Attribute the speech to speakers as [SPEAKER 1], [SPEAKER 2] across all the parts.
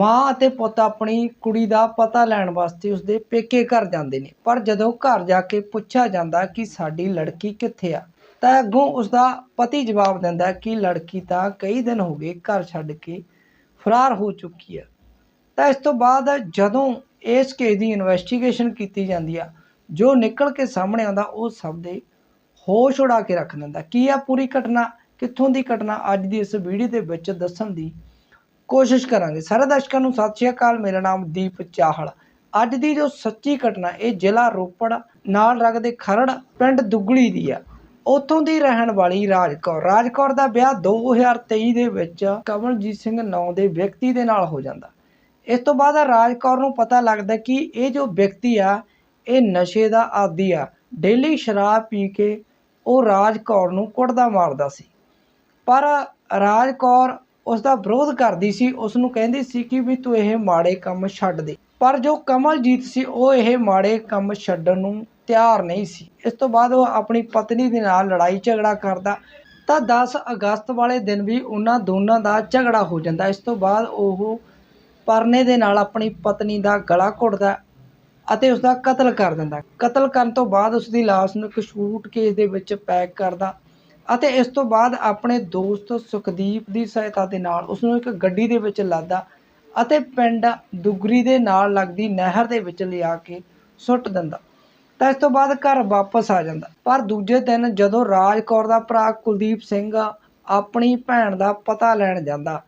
[SPEAKER 1] ਮਾਂ ਅਤੇ ਪੁੱਤ ਆਪਣੀ ਕੁੜੀ ਦਾ ਪਤਾ ਲੈਣ ਵਾਸਤੇ ਉਸਦੇ ਪੇਕੇ ਘਰ ਜਾਂਦੇ ਨੇ। ਪਰ ਜਦੋਂ ਘਰ ਜਾ ਕੇ ਪੁੱਛਿਆ ਜਾਂਦਾ ਕਿ ਸਾਡੀ ਲੜਕੀ ਕਿੱਥੇ ਆ, ਤਾਂ ਅੱਗੋਂ ਉਸਦਾ ਪਤੀ ਜਵਾਬ ਦਿੰਦਾ ਕਿ ਲੜਕੀ ਤਾਂ ਕਈ ਦਿਨ ਹੋ ਗਏ ਘਰ ਛੱਡ ਕੇ ਫਰਾਰ ਹੋ ਚੁੱਕੀ ਆ। ਤਾਂ ਇਸ ਤੋਂ ਬਾਅਦ ਜਦੋਂ ਇਸ ਕੇਸ ਦੀ ਇਨਵੈਸਟੀਗੇਸ਼ਨ ਕੀਤੀ ਜਾਂਦੀ ਆ, ਜੋ ਨਿਕਲ ਕੇ ਸਾਹਮਣੇ ਆਉਂਦਾ, ਉਹ ਸਭ ਦੇ ਹੋਸ਼ ਉਡਾ ਕੇ ਰੱਖ ਦਿੰਦਾ। ਕੀ ਆ ਪੂਰੀ ਘਟਨਾ? ਕਿੱਥੋਂ ਦੀ ਘਟਨਾ? ਅੱਜ ਦੀ ਇਸ ਵੀਡੀਓ ਦੇ ਵਿੱਚ ਦੱਸਣ ਦੀ ਕੋਸ਼ਿਸ਼ ਕਰਾਂਗੇ। ਸਾਰੇ ਦਰਸ਼ਕਾਂ ਨੂੰ ਸਤਿ ਸ਼੍ਰੀ ਅਕਾਲ, ਮੇਰਾ ਨਾਮ ਦੀਪ ਚਾਹਲ। ਅੱਜ ਦੀ ਜੋ ਸੱਚੀ ਘਟਨਾ, ਇਹ ਜ਼ਿਲ੍ਹਾ ਰੋਪੜ, ਨਾਲ ਲੱਗਦੇ ਖਰੜ, ਪਿੰਡ ਦੁੱਗਲੀ ਦੀ ਆ। ਉੱਥੋਂ ਦੀ ਰਹਿਣ ਵਾਲੀ ਰਾਜਕੌਰ ਰਾਜਕੌਰ ਦਾ ਵਿਆਹ 2023 ਦੇ ਵਿੱਚ ਕਮਲਜੀਤ ਸਿੰਘ ਨਾਂ ਦੇ ਵਿਅਕਤੀ ਦੇ ਨਾਲ ਹੋ ਜਾਂਦਾ। ਇਸ ਤੋਂ ਬਾਅਦ ਰਾਜਕੌਰ ਨੂੰ ਪਤਾ ਲੱਗਦਾ ਕਿ ਇਹ ਜੋ ਵਿਅਕਤੀ ਆ, ਇਹ ਨਸ਼ੇ ਦਾ ਆਦੀ ਆ। ਡੇਲੀ ਸ਼ਰਾਬ ਪੀ ਕੇ ਉਹ ਰਾਜਕੌਰ ਨੂੰ ਕੁੱਟਦਾ ਮਾਰਦਾ ਸੀ। ਪਰ ਰਾਜਕੌਰ ਉਸ ਦਾ ਵਿਰੋਧ ਕਰਦੀ ਸੀ ਉਸ ਨੂੰ ਕਹਿੰਦੀ ਸੀ ਕਿ ਵੀ ਤੂੰ ਇਹ ਮਾੜੇ ਕੰਮ ਛੱਡ ਦੇ। ਪਰ ਜੋ ਕਮਲਜੀਤ ਸੀ, ਉਹ ਇਹ ਮਾੜੇ ਕੰਮ ਛੱਡਣ ਨੂੰ ਤਿਆਰ ਨਹੀਂ ਸੀ। ਇਸ ਤੋਂ ਬਾਅਦ ਉਹ ਆਪਣੀ ਪਤਨੀ ਦੇ ਨਾਲ ਲੜਾਈ ਝਗੜਾ ਕਰਦਾ, ਤਾਂ 10 ਅਗਸਤ ਵਾਲੇ ਦਿਨ ਵੀ ਉਹਨਾਂ ਦੋਨਾਂ ਦਾ ਝਗੜਾ ਹੋ ਜਾਂਦਾ। ਇਸ ਤੋਂ ਬਾਅਦ ਉਹ ਪਰਨੇ ਦੇ ਨਾਲ ਆਪਣੀ ਪਤਨੀ ਦਾ ਗਲਾ ਘੁੱਟਦਾ ਅਤੇ ਉਸ ਦਾ ਕਤਲ ਕਰ ਦਿੰਦਾ। ਕਤਲ ਕਰਨ ਤੋਂ ਬਾਅਦ ਉਸ ਦੀ ਲਾਸ਼ ਨੂੰ ਇੱਕ ਸ਼ੂਟ ਕੇਸ ਦੇ ਵਿੱਚ ਪੈਕ ਕਰਦਾ। ਅਤੇ ਇਸ ਤੋਂ ਬਾਅਦ ਆਪਣੇ ਦੋਸਤ ਸੁਖਦੀਪ ਦੀ ਸਹਾਇਤਾ ਦੇ ਨਾਲ ਉਸ ਨੂੰ ਇੱਕ ਗੱਡੀ ਦੇ ਵਿੱਚ ਲਾਦਾ ਅਤੇ ਪਿੰਡ ਦੁਗਰੀ ਦੇ ਨਾਲ ਲੱਗਦੀ ਨਹਿਰ ਦੇ ਵਿੱਚ ਲਿਆ ਕੇ ਸੁੱਟ ਦਿੰਦਾ। ਤਾਂ ਇਸ ਤੋਂ ਬਾਅਦ ਘਰ ਵਾਪਸ ਆ ਜਾਂਦਾ। ਪਰ ਦੂਜੇ ਦਿਨ ਜਦੋਂ ਰਾਜ ਕੌਰ ਦਾ ਭਰਾ ਕੁਲਦੀਪ ਸਿੰਘ ਆਪਣੀ ਭੈਣ ਦਾ ਪਤਾ ਲੈਣ ਜਾਂਦਾ,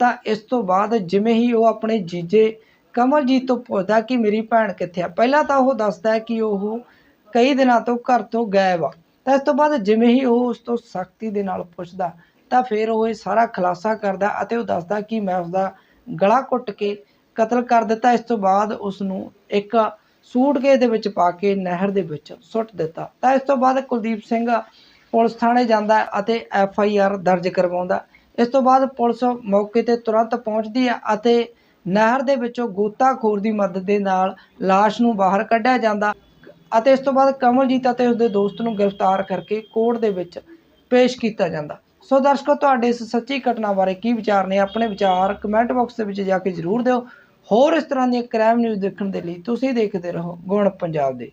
[SPEAKER 1] ਤਾਂ ਇਸ ਤੋਂ ਬਾਅਦ ਜਿਵੇਂ ਹੀ ਉਹ ਆਪਣੇ ਜੀਜੇ ਕਮਲਜੀਤ ਤੋਂ ਪੁੱਛਦਾ ਕਿ ਮੇਰੀ ਭੈਣ ਕਿੱਥੇ ਆ, ਪਹਿਲਾਂ ਤਾਂ ਉਹ ਦੱਸਦਾ ਹੈ ਕਿ ਉਹ ਕਈ ਦਿਨਾਂ ਤੋਂ ਘਰ ਤੋਂ ਗਾਇਬ ਆ। ਇਸ ਤੋਂ ਬਾਅਦ ਜਿਵੇਂ ਹੀ ਉਹ ਉਸ ਤੋਂ ਸਖਤੀ ਦੇ ਨਾਲ ਪੁੱਛਦਾ, ਤਾਂ ਫਿਰ ਉਹ ਇਹ ਸਾਰਾ ਖੁਲਾਸਾ ਕਰਦਾ ਅਤੇ ਉਹ ਦੱਸਦਾ ਕਿ ਮੈਂ ਉਸਦਾ ਗਲਾ ਘੁੱਟ ਕੇ ਕਤਲ ਕਰ ਦਿੱਤਾ। ਇਸ ਤੋਂ ਬਾਅਦ ਉਸ ਨੂੰ ਇੱਕ ਸੂਟਕੇਸ ਦੇ ਵਿੱਚ ਪਾ ਕੇ ਨਹਿਰ ਦੇ ਵਿੱਚ ਸੁੱਟ ਦਿੱਤਾ। ਤਾਂ ਇਸ ਤੋਂ ਬਾਅਦ ਕੁਲਦੀਪ ਸਿੰਘ ਪੁਲਿਸ ਥਾਣੇ ਜਾਂਦਾ ਅਤੇ ਐਫ ਆਈ ਆਰ ਦਰਜ ਕਰਵਾਉਂਦਾ। ਇਸ ਤੋਂ ਬਾਅਦ ਪੁਲਿਸ ਮੌਕੇ ਤੇ ਤੁਰੰਤ ਪਹੁੰਚਦੀ ਹੈ ਅਤੇ ਨਹਿਰ ਦੇ ਵਿੱਚੋਂ ਗੋਤਾਖੋਰ ਦੀ ਮਦਦ ਦੇ ਨਾਲ ਲਾਸ਼ ਨੂੰ ਬਾਹਰ ਕੱਢਿਆ ਜਾਂਦਾ। ਅਤੇ ਇਸ ਤੋਂ ਬਾਅਦ ਕਮਲਜੀਤ ਅਤੇ ਉਸਦੇ ਦੋਸਤ ਨੂੰ ਗ੍ਰਿਫਤਾਰ ਕਰਕੇ ਕੋਰਟ ਦੇ ਵਿੱਚ ਪੇਸ਼ ਕੀਤਾ ਜਾਂਦਾ। ਸੋ ਦਰਸ਼ਕੋ, ਤੁਹਾਡੇ ਇਸ ਸੱਚੀ ਘਟਨਾ ਬਾਰੇ ਕੀ ਵਿਚਾਰ ਨੇ, ਆਪਣੇ ਵਿਚਾਰ ਕਮੈਂਟ ਬਾਕਸ ਦੇ ਵਿੱਚ ਜਾ ਕੇ ਜ਼ਰੂਰ ਦਿਓ। ਹੋਰ ਇਸ ਤਰ੍ਹਾਂ ਦੀਆਂ ਕ੍ਰਾਈਮ ਨਿਊਜ਼ ਦੇਖਣ ਦੇ ਲਈ ਤੁਸੀਂ ਦੇਖਦੇ ਰਹੋ ਗੁਣ ਪੰਜਾਬ ਦੇ।